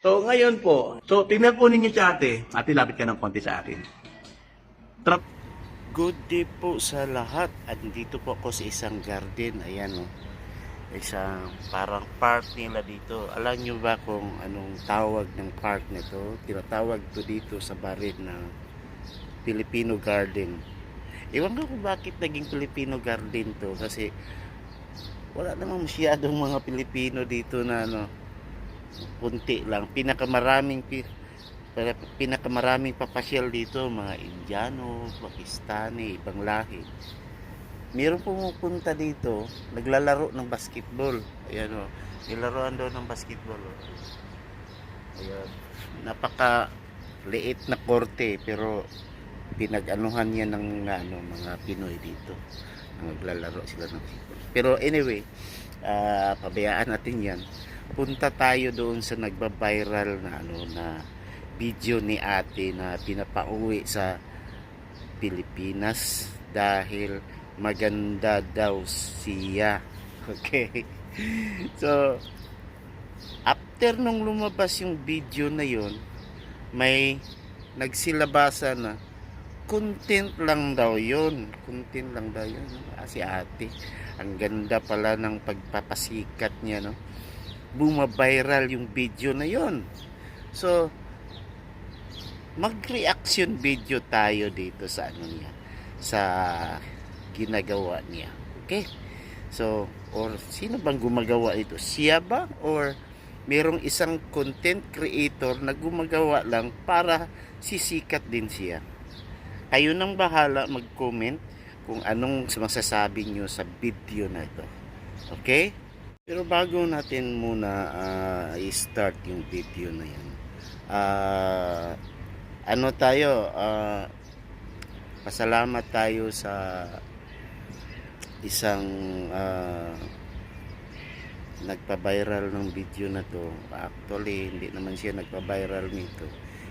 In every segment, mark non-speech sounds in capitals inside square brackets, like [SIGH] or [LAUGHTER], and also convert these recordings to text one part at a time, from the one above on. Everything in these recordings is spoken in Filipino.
So, ngayon po, so, tingnan po ninyo si ate. Ate, lapit ka ng konti sa akin. Trap. Good day po sa lahat. At dito po ako sa isang garden. Ayan o. Isang parang park nila dito. Alam nyo ba kung anong tawag ng park nito? Tinatawag to dito sa barin na Filipino Garden. Ewan ko kung bakit naging Filipino Garden to. Kasi wala namang masyadong mga Pilipino dito na ano, punti lang. Pinakamaraming pi, para pinakamaraming papasyal dito, mga Indiano, Pakistani, ibang lahi. Meron pumupunta dito, naglalaro ng basketball. Ayan o, nilaroan daw ng basketball. O. Ayan. Napaka liit na korte, pero pinag-anuhan niya ng ano, mga Pinoy dito. Naglalaro sila ng basketball. Pero anyway, ah, pabayaan natin yan. Punta tayo doon sa nagba-viral na ano na video ni ate na pinapauwi sa Pilipinas dahil maganda daw siya. [LAUGHS] Okay. So, after nung lumabas yung video na yon, may nagsilabasa na content lang daw yon content lang daw yun ah, si ate ang ganda pala ng pagpapasikat niya no bumabiral yung video na yon so mag-reaction video tayo dito sa ano niya sa ginagawa niya. Okay? So or sino bang gumagawa ito? Siya ba? Or merong isang content creator na gumagawa lang para sisikat din siya? Kayo nang bahala mag-comment kung anong masasabi nyo sa video na ito. Okay pero bago natin muna ah, i-start yung video na yan ah, ano tayo ah, pasalamat tayo sa isang ah, nagpa-viral ng video na to. Actually hindi naman siya nagpa-viral nito.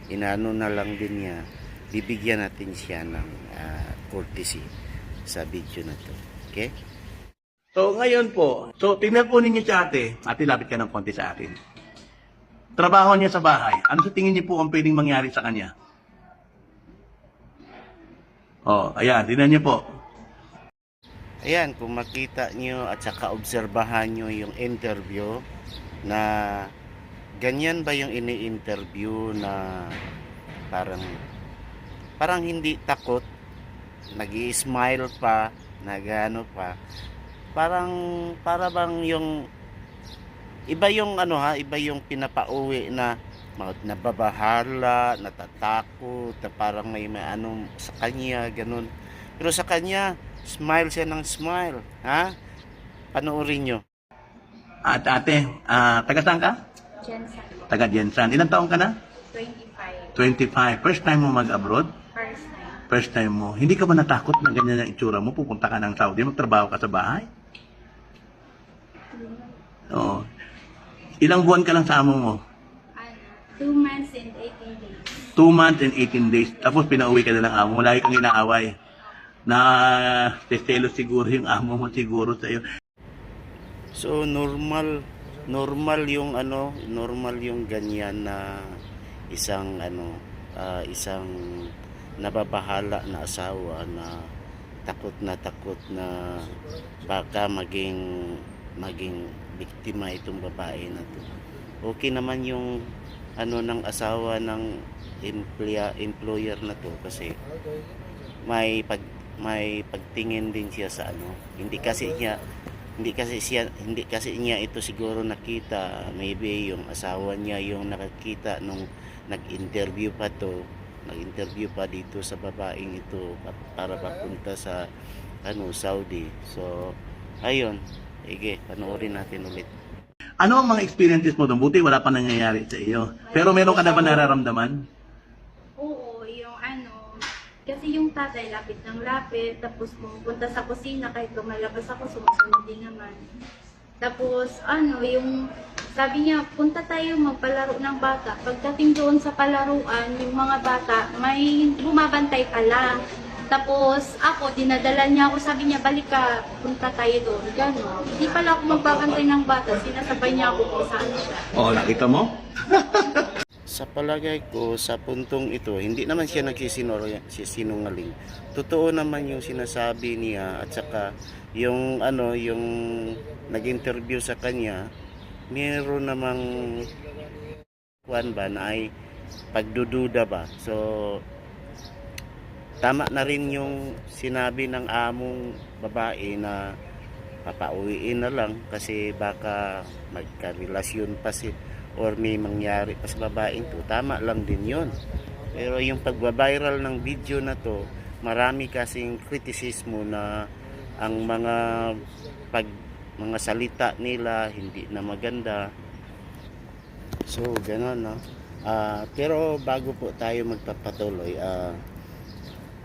Inano na lang din niya. Bibigyan natin siya ng ah, courtesy sa video na to. Okay So, ngayon po, so, tingnan po ninyo si ate. Ate, lapit ka ng konti sa akin. Trabaho niya sa bahay. Ano sa tingin niyo po ang pwedeng mangyari sa kanya? Oh, ayan, tingnan niyo po. Ayan, kung makita nyo at saka obserbahan nyo yung interview na ganyan ba yung ini-interview na parang parang hindi takot nag smile pa nagano pa parang para bang yung iba yung ano ha iba yung pinapauwi na nababahala natatakot na parang may, may ano sa kanya ganun pero sa kanya smile siya ng smile ha panoorin nyo At ate, ah, taga saan ka? Jensen, Taga Jensan. Ilang taong ka na? 25, 25. First time mo mag-abroad? first time. First time mo. Hindi ka ba natakot na ganyan ang itsura mo? Pupunta ka ng Saudi, magtrabaho ka sa bahay? Oo. Ilang buwan ka lang sa amo mo? Ano, 2 months and 18 days. Two months and 18 days. Tapos pinauwi ka na ng amo mo. Lagi kang inaaway. Na testelo siguro yung amo mo siguro sa'yo. So normal normal yung ano, normal yung ganyan na isang ano, ah, isang nababahala na asawa na takot na takot na baka maging maging biktima itong babae na to. Okay naman yung ano ng asawa ng employer employer na to kasi may pag may pagtingin din siya sa ano. Hindi kasi niya hindi kasi siya hindi kasi niya ito siguro nakita. Maybe yung asawa niya yung nakakita nung nag-interview pa to. Nag-interview pa dito sa babaeng ito pa- para papunta sa ano Saudi. So ayun sige panoorin natin ulit Ano ang mga experiences mo doon? Buti wala pa nangyayari sa iyo. Pero meron ka na ba nararamdaman? Oo, yung ano, kasi yung tatay lapit ng lapit, tapos pumunta sa kusina kahit lumalabas ako, sumusunod din naman. Tapos ano, yung sabi niya, punta tayo magpalaro ng bata. Pagdating doon sa palaruan, yung mga bata, may bumabantay pala. Tapos ako, dinadala niya ako, sabi niya, balik ka, punta tayo doon. Gano'n. Hindi pala ako magbabantay ng bata, sinasabay niya ako kung saan siya. Oo, nakita mo? [LAUGHS] sa palagay ko sa puntong ito, hindi naman siya nagsisinungaling. Totoo naman yung sinasabi niya at saka yung ano, yung nag-interview sa kanya, meron namang kuan ba na ay pagdududa ba. So tama na rin yung sinabi ng among babae na papauwiin na lang kasi baka magkarelasyon pa si or may mangyari pa sa babaeng to. Tama lang din yon pero yung pagbabiral ng video na to marami kasing kritisismo na ang mga pag mga salita nila hindi na maganda. So gano'n no? Ah, pero bago po tayo magpapatuloy ah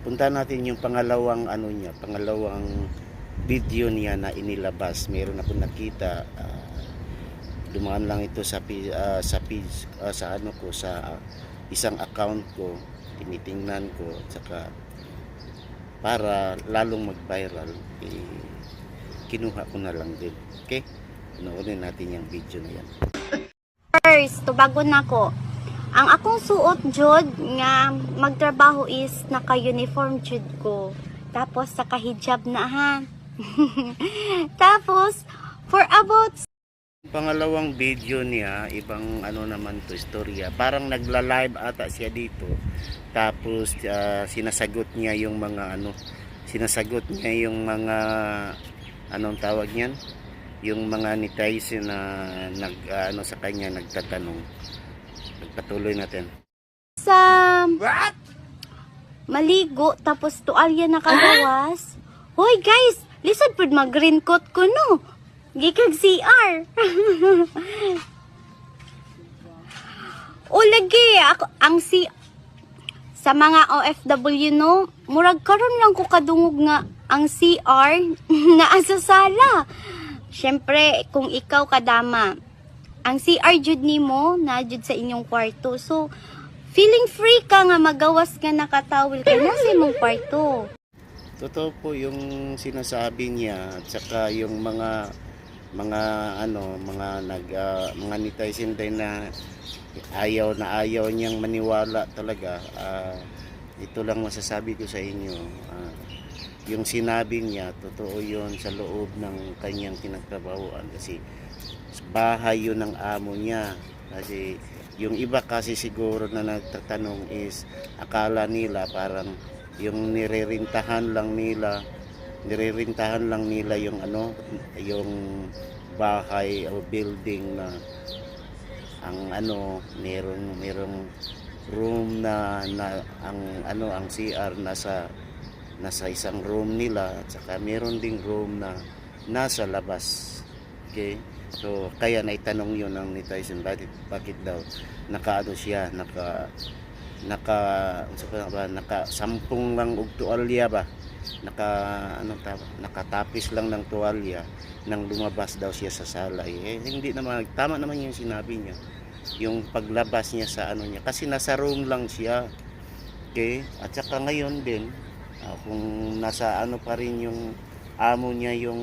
punta natin yung pangalawang ano niya pangalawang video niya na inilabas. Meron ako nakita ah, dumaan lang ito sa ah, sa page ah, sa ano ko sa ah, isang account ko tinitingnan ko saka para lalong mag-viral eh, kinuha ko na lang din. Okay? Panoorin natin yung video na yan. First, tubago na ko. Ang akong suot jud nga magtrabaho is naka-uniform jud ko. Tapos naka-hijab na ha. [LAUGHS] Tapos for about pangalawang video niya, ibang ano naman to istorya. Parang nagla-live ata siya dito. Tapos ah, sinasagot niya yung mga ano, sinasagot niya yung mga anong tawag niyan? Yung mga netizen na nag ah, ano sa kanya nagtatanong. Pagpatuloy natin. sa maligo tapos tualya nakagawas. Hoy guys, listen pud mag green coat ko no. Gikag CR. [LAUGHS] o lagi ako ang si sa mga OFW no, murag karon lang ko kadungog nga ang CR [LAUGHS] naa sa sala. Syempre, kung ikaw kadama, ang CR jud nimo na jud sa inyong kwarto. So, feeling free ka nga magawas nga nakatawil ka na sa imong kwarto. Totoo po yung sinasabi niya at saka yung mga mga ano mga nag ah, mga netizen din na ayaw na ayaw niyang maniwala talaga Ah, ito lang masasabi ko sa inyo Ah, yung sinabi niya totoo yun sa loob ng kanyang pinagtrabahoan kasi bahay yun ng amo niya. Kasi yung iba kasi siguro na nagtatanong is akala nila parang yung nirerintahan lang nila nirerintahan lang nila yung ano yung bahay o building na ang ano meron merong room na, na ang ano ang CR nasa nasa isang room nila at saka meron ding room na nasa labas. Okay so kaya naitanong yun ng ni Tyson bakit, bakit daw nakaano siya naka naka ano sa ba naka sampung lang og tuwalya ba? Naka ano tawag nakatapis lang ng tuwalya nang lumabas daw siya sa sala. Eh, hindi naman tama naman yung sinabi niya yung paglabas niya sa ano niya kasi nasa room lang siya. Okay? At saka ngayon din ah, kung nasa ano pa rin yung amo niya yung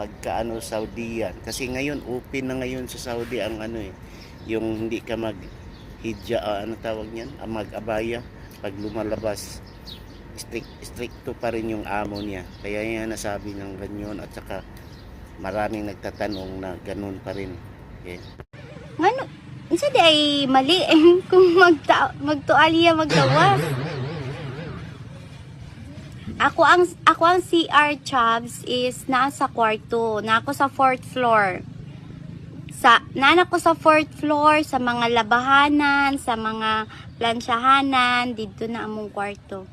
pagkaano Saudian. Kasi ngayon open na ngayon sa Saudi ang ano eh yung hindi ka mag hidya ah, ano tawag niyan? Ah, mag-abaya. Pag lumalabas strict stricto pa rin yung amo niya. Kaya niya nasabi ng ganyan at saka maraming nagtatanong na ganun pa rin. Okay. Ngano, isa di ay mali [LAUGHS] kung magta magtualya magtawas. [LAUGHS] Ako ang ako ang CR Chubbs is nasa kwarto, na ako sa fourth floor. Sa nana ko sa fourth floor sa mga labahanan, sa mga plansyahanan, dito na among kwarto.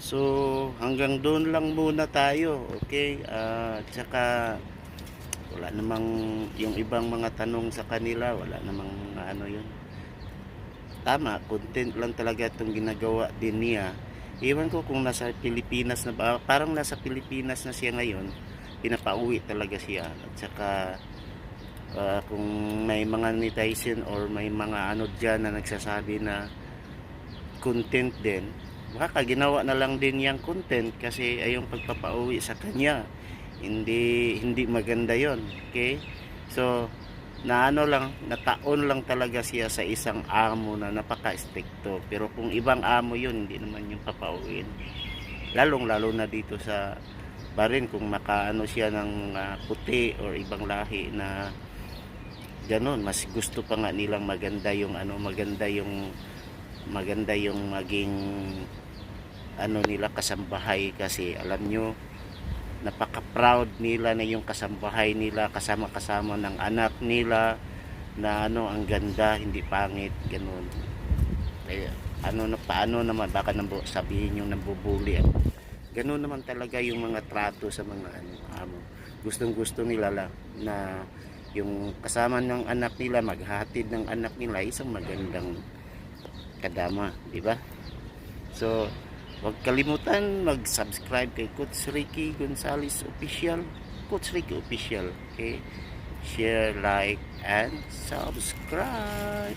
So, hanggang doon lang muna tayo, okay? Ah, at saka, wala namang, yung ibang mga tanong sa kanila, wala namang ano yun. Tama, content lang talaga itong ginagawa din niya. Iwan ko kung nasa Pilipinas na ba, parang nasa Pilipinas na siya ngayon, pinapauwi talaga siya. At saka, ah, kung may mga netizen or may mga ano dyan na nagsasabi na content din, baka ginawa na lang din yung content kasi ay yung pagpapauwi sa kanya hindi hindi maganda yon okay so na ano lang, nataon lang talaga siya sa isang amo na napaka-stricto. Pero kung ibang amo yun, hindi naman yung papauwiin. Lalong lalo na dito sa barin kung makaano siya ng ah, puti or ibang lahi na ganun, mas gusto pa nga nilang maganda yung ano, maganda yung maganda yung maging ano nila kasambahay kasi alam nyo napaka-proud nila na yung kasambahay nila kasama-kasama ng anak nila na ano ang ganda hindi pangit ganun. Eh, ano na paano naman baka nambu, sabihin yung nambubuli ganun naman talaga yung mga trato sa mga ano amo. Gustong gusto nila lang na yung kasama ng anak nila maghatid ng anak nila isang magandang kadama di ba? So Huwag kalimutan mag-subscribe kay Coach Ricky Gonzalez Official. Coach Ricky Official. Okay? Share, like, and subscribe.